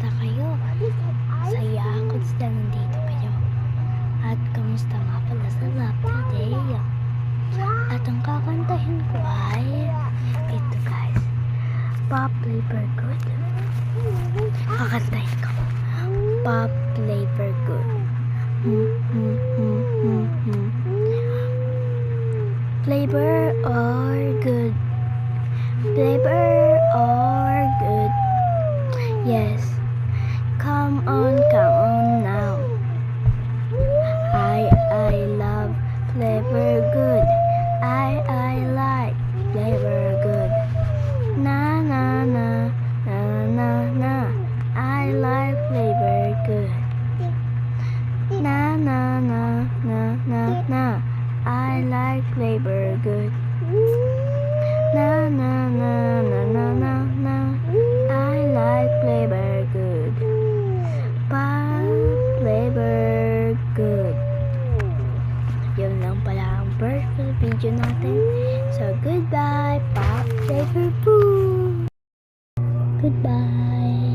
Kamusta kayo? Saya ako sila nandito kayo. At kamusta nga pala sa Lucky Day? At ang kakantahin ko ay ito guys. Pop Flavor Good. Kakantahin ko. Pop Flavor Good. Flavor or good. Flavor or good. Yes. Come on, come on now. I I love flavor good. I I like flavor good. Na na na na na na. I like flavor good. Na na na na na na. I like flavor good. Na na video natin. So goodbye, pop flavor food. Goodbye.